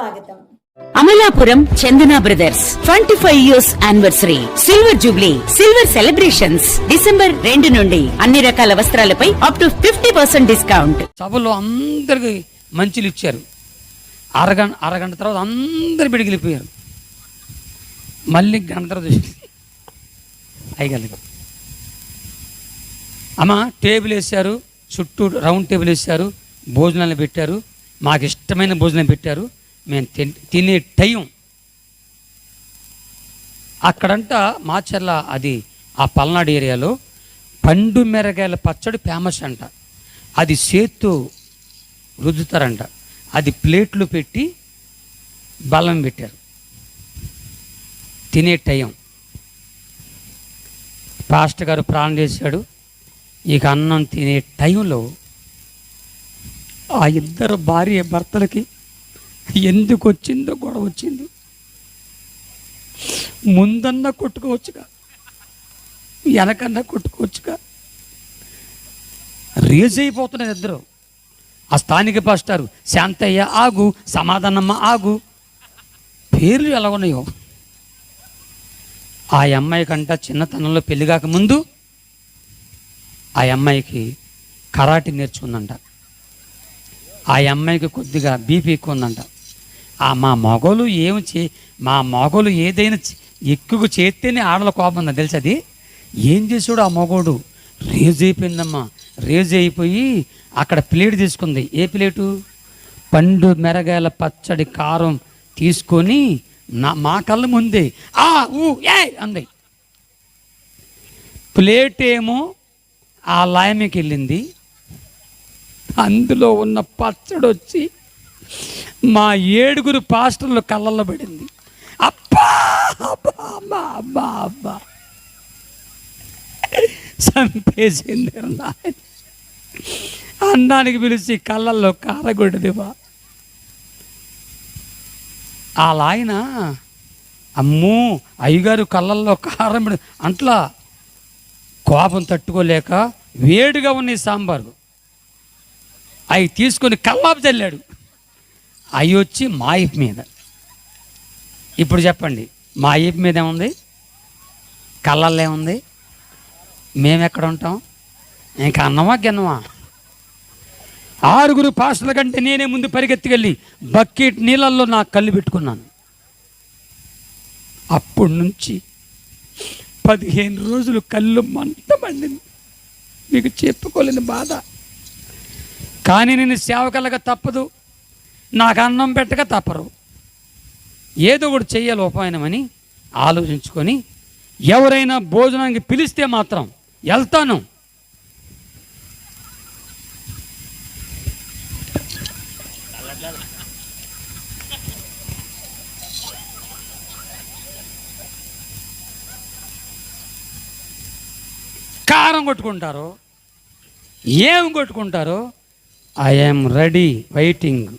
స్వాగతం. Amalapuram Chandana brothers twenty five years anniversary silver jubilee silver celebrations December రెండు నుండి అన్ని రకాల వస్త్రాలపై up to fifty percent discount సభలో అందరికి మంచులు ఇచ్చారు. అరగంట అరగంట తర్వాత అందరు బిడిగిలిపోయారు మళ్ళీ గంట తర్వాత చూసి అయ్యగలిగా అమ్మ టేబుల్ వేశారు చుట్టూ రౌండ్ టేబుల్ వేశారు భోజనాలు పెట్టారు మాకు ఇష్టమైన భోజనం పెట్టారు. మేము తిన్- తినే టైం. అక్కడంట మాచర్ల అది ఆ పల్నాడు ఏరియాలో పండు మిరగాయల పచ్చడి ఫేమస్ అంట. అది చేత్తో రుద్దుతారంట. అది ప్లేట్లు పెట్టి బలం పెట్టారు. తినే టైం. పాస్టర్ గారు ప్రాణం చేశాడు. ఇక అన్నం తినే టైంలో ఆ ఇద్దరు భార్య భర్తలకి ఎందుకు వచ్చిందో గొడవ వచ్చింది. ముందన్నా కొట్టుకోవచ్చుగా వెనకన్నా కొట్టుకోవచ్చుగా. రేజ్ అయిపోతున్నారు ఇద్దరు. ఆ స్థానిక పాస్టారు శాంతయ్య ఆగు సమాధానమ్మ ఆగు. పేర్లు ఎలా ఉన్నాయో. ఆ అమ్మాయి కంట చిన్నతనంలో పెళ్ళి కాకముందు ఆ అమ్మాయికి కరాటి నేర్చుకుందంట. ఆ అమ్మాయికి కొద్దిగా బీపీ ఎక్కువ ఉందంట ఆ మా మగోలు ఏమి చే మా మగోలు ఏదైనా ఎక్కువ చేస్తేనే ఆడల కోపం ఉందా తెలుసు అది? ఏం చేసాడు ఆ మగోడు? రేజ్ అయిపోయిందమ్మా. రేజ్ అయిపోయి అక్కడ ప్లేట్ తీసుకుంది. ఏ ప్లేటు? పండు మెరగాయల పచ్చడి కారం తీసుకొని నా మా కళ్ళ ముందే ఆ ఊ ఏ అంది. ప్లేట్ ఏమో ఆ లాయమికి వెళ్ళింది. అందులో ఉన్న పచ్చడి వచ్చి మా ఏడుగురు పాస్టర్లు కళ్ళల్లో పడింది. అబ్బా అబ్బా అబ్బా అబ్బా అబ్బా. చంపేసింది అన్నానికి పిలిచి కళ్ళల్లో కారగొడ్డదివా ఆ లాయన అమ్మో అయ్యగారు కళ్ళల్లో కారం అంట్లా కోపం తట్టుకోలేక వేడిగా ఉన్న సాంబారు. అవి తీసుకొని కల్లాపు చల్లాడు. అవి వచ్చి మా మీద. ఇప్పుడు చెప్పండి మా మీద ఏముంది? కళ్ళల్లో ఏముంది? మేము ఎక్కడ ఉంటాం? ఇంకా అన్నమా గిన్నమా? ఆరుగురు పాస్టర్ల కంటే నేనే ముందు పరిగెత్తుకెళ్ళి బకెట్ నీళ్ళల్లో నా కళ్ళు పెట్టుకున్నాను. అప్పటి నుంచి పదిహేను రోజులు కళ్ళు మంట మండింది. మీకు చెప్పుకోలేని బాధ. కానీ నేను సేవకలగా తప్పదు. నాకు అన్నం పెట్టక తప్పరు. ఏదో ఒకటి చెయ్యాలి ఉపాయనమని ఆలోచించుకొని ఎవరైనా భోజనానికి పిలిస్తే మాత్రం వెళ్తాను. కారం కొట్టుకుంటారు ఏం కొట్టుకుంటారు I am ready, waiting.